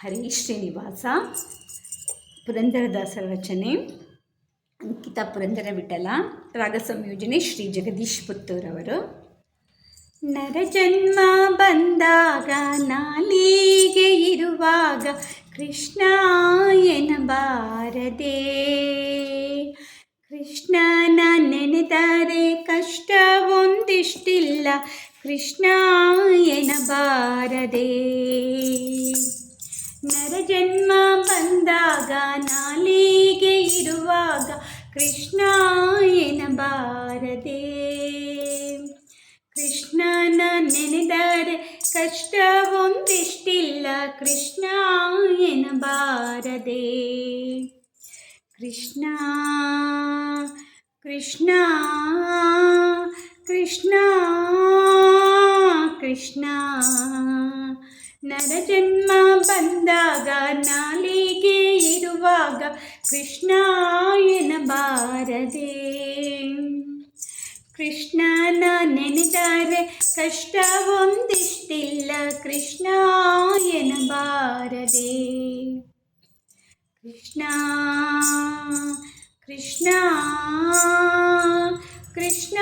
ಹರಿ ಶ್ರೀನಿವಾಸ ಪುರಂದರದಾಸರ ರಚನೆ, ಅಂಕಿತ ಪುರಂದರ ವಿಠಲ ರಾಗ ಸಂಯೋಜನೆ ಶ್ರೀ ಜಗದೀಶ್ ಪುತ್ತೂರವರು ನರಜನ್ಮ ಬಂದಾಗ ನಾಲಿಗೆ ಇರುವಾಗ ಕೃಷ್ಣ ಎನ್ನಬಾರದೆ ಕೃಷ್ಣನ ನೆನೆದರೆ ಕಷ್ಟ ಒಂದಿಷ್ಟಿಲ್ಲ ಕೃಷ್ಣ ಎನ್ನಬಾರದೆ ನರಜನ್ಮ ಬಂದಾಗ ನಾಲಿಗೆ ಇರುವಾಗ ಕೃಷ್ಣ ಎನ್ನಬಾರದೆ ಕೃಷ್ಣನ ನೆನೆದರೆ ಕಷ್ಟ ಒಂದಿಷ್ಟಿಲ್ಲ ಕೃಷ್ಣ ಎನ್ನಬಾರದೆ ಕೃಷ್ಣ ಕೃಷ್ಣ ಕೃಷ್ಣ ಕೃಷ್ಣ ನರಜನ್ಮ ಬಂದಾಗ ನಾಲಿಗೆ ಇರುವಾಗ ಕೃಷ್ಣ ಎನ್ನಬಾರದೆ ಕೃಷ್ಣನ ನೆನೆದರೆ ಕಷ್ಟ ಒಂದಿಷ್ಟಿಲ್ಲ ಕೃಷ್ಣ ಎನ್ನಬಾರದೆ ಕೃಷ್ಣ ಕೃಷ್ಣ ಕೃಷ್ಣ ಕೃಷ್ಣ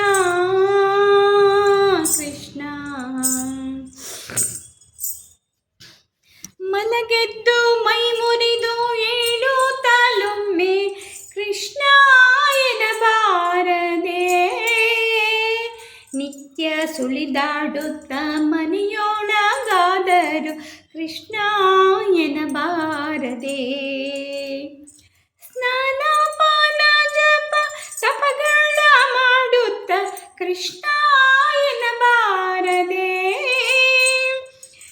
ಸುಳಿದಾಡುತ್ತ ಮನೆಯೊಳಗಾದರು ಕೃಷ್ಣ ಎನ್ನಬಾರದೆ. ಸ್ನಾನ, ಪಾನ, ಜಪ, ತಪಗಳ ಮಾಡುತ್ತ ಕೃಷ್ಣ ಎನ್ನಬಾರದೆ.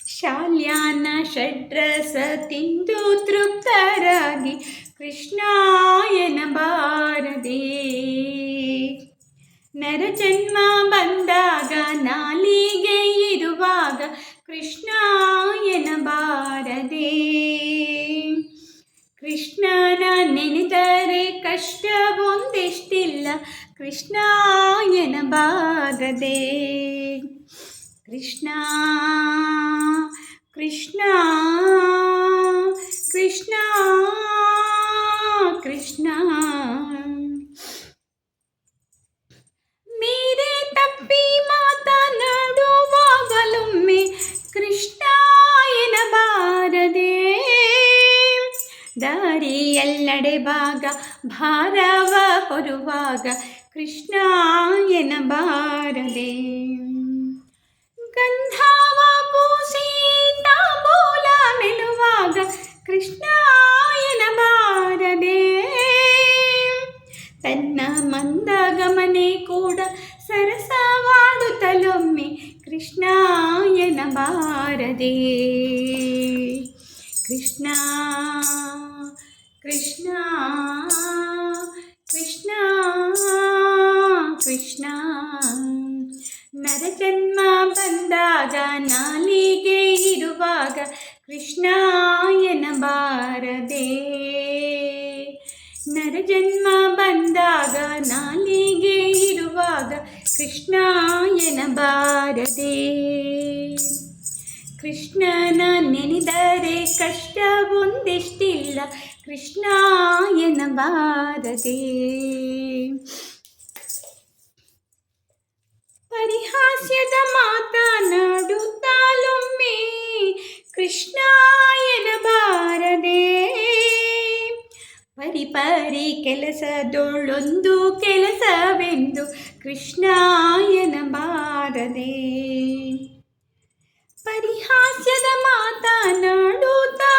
ಶಾಲ್ಯಾನ ಷಡ್ರಸ ತಿಂದು ತೃಪ್ತರಾಗಿ ಕೃಷ್ಣ ಎನ್ನಬಾರದೆ. ನರಜನ್ಮ ಬಂದಾಗ ನಾಲಿಗೆ ಇರುವಾಗ ಕೃಷ್ಣ ಎನ್ನಬಾರದೆ ಕೃಷ್ಣನ ನೆನೆದರೆ ಕಷ್ಟ ಒಂದಿಷ್ಟಿಲ್ಲ ಕೃಷ್ಣ ಎನ್ನಬಾರದೆ ಕೃಷ್ಣ ಕೃಷ್ಣ ದಾರಿಯೆಲ್ಲಡೆ ಭಾಗ ಭಾರವ ಹೊರುವಾಗ ಕೃಷ್ಣ ಎನ್ನಬಾರದೆ ಗಂಧವ ಪೂಸಿ ತಾಂಬೂಲ ಮೆಲುವಾಗ ಕೃಷ್ಣ ಎನ್ನಬಾರದೆ ತನ್ನ ಮಂದ ಗಮನೆ ಕೂಡ ಸರಸವಾಡುತ್ತಲೊಮ್ಮೆ ಕೃಷ್ಣ ಎನ್ನಬಾರದೆ ಕೃಷ್ಣ ಕೃಷ್ಣ ಕೃಷ್ಣ ಕೃಷ್ಣ. ನರಜನ್ಮ ಬಂದಾಗ ನಾಲಿಗೆ ಇರುವಾಗ ಕೃಷ್ಣ ಎನ್ನಬಾರದೆ ನರಜನ್ಮ ಬಂದಾಗ ನಾಲಿಗೆ ಇರುವಾಗ ಕೃಷ್ಣ ಎನ್ನಬಾರದೆ ಕೃಷ್ಣನ ನೆನೆದರೆ ಕಷ್ಟ ಒಂದಿಷ್ಟಿಲ್ಲ ಪರಿಹಾಸ್ಯದ ಎನ್ನಬಾರದೆ ಪರಿಹಾಸ್ಯದ ಮಾತನಾಡುತ್ತಾಲೊಮ್ಮೆ ಕೃಷ್ಣಾಯನ ಬಾರದೆ ಪರಿಪರಿ ಕೆಲಸದೊಳೊಂದು ಕೆಲಸವೆಂದು ಕೃಷ್ಣಾಯನ ಬಾರದೆ ಪರಿಹಾಸ್ಯದ ಮಾತನಾಡುತ್ತಾಲೊಮ್ಮೆ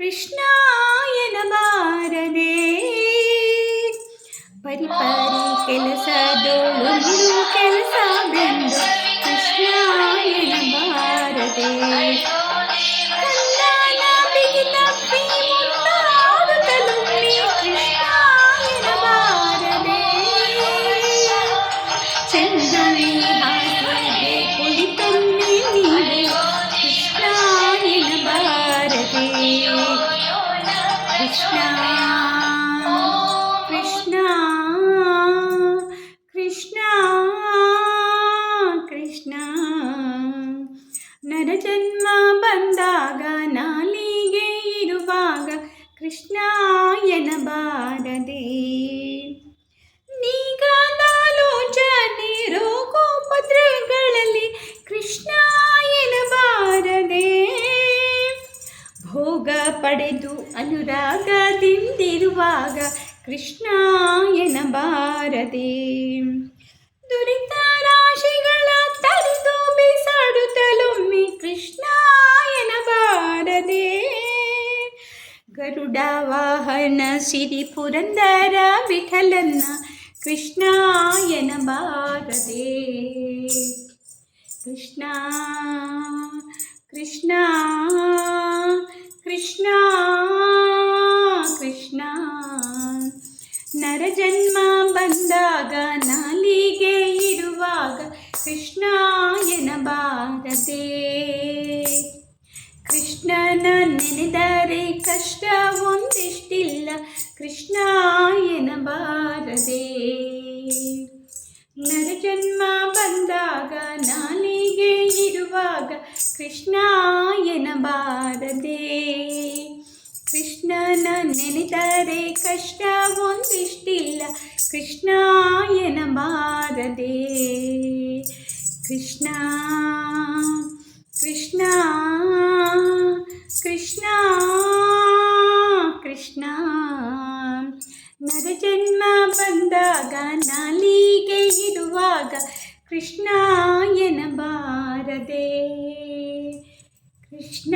ಕೃಷ್ಣ ಎನ್ನಬಾರದೆ ಪರಿಪರಿ ಕೆಲಸದೊಳೊಂದು ಕೆಲಸವೆಂದು ಕೃಷ್ಣ ಎನ್ನಬಾರದೆ ಕಂದನ ಪಡೆದು ಅನುರಾಗದಿಂದಿರುವಾಗ ಕೃಷ್ಣ ಎನ್ನಬಾರದೆ ದುರಿತ ರಾಶಿಗಳ ತರಿದು ಬಿಸಾಡುತ್ತಲೊಮ್ಮೆ ಕೃಷ್ಣ ಎನ್ನಬಾರದೆ ಗರುಡ ವಾಹನ ಸಿರಿ ಪುರಂದರ ವಿಠಲನ್ನ ಕೃಷ್ಣ ಎನ್ನಬಾರದೆ ಕೃಷ್ಣ ಕೃಷ್ಣ ಕೃಷ್ಣ ಕೃಷ್ಣ ನರಜನ್ಮ ಬಂದಾಗ ನಾಲಿಗೆ ಇರುವಾಗ ಕೃಷ್ಣ ಬಾರದೆ. ಕೃಷ್ಣನ ನೆನೆದರೆ ಕಷ್ಟ ಒಂದಿಷ್ಟಿಲ್ಲ ಕೃಷ್ಣ ಎನ್ನಬಾರದೆ ನರಜನ್ಮ ಬಂದಾಗ ನಾಲಿಗೆ ಇರುವಾಗ ಕೃಷ್ಣ ಎನ್ನಬಾರದೆ ಕೃಷ್ಣನ ನೆನೆದರೆ ಕಷ್ಟ ಒಂದಿಷ್ಟಿಲ್ಲ. ಕೃಷ್ಣಾಯನ ಎನ್ನಬಾರದೆ ಕೃಷ್ಣ ಕೃಷ್ಣ ಕೃಷ್ಣ ಕೃಷ್ಣ. ನರಜನ್ಮ ಬಂದಾಗ ನಾಲಿಗೆ ಇರುವಾಗ ಕೃಷ್ಣಾಯನ ಬಾರದೆ. ಕೃಷ್ಣ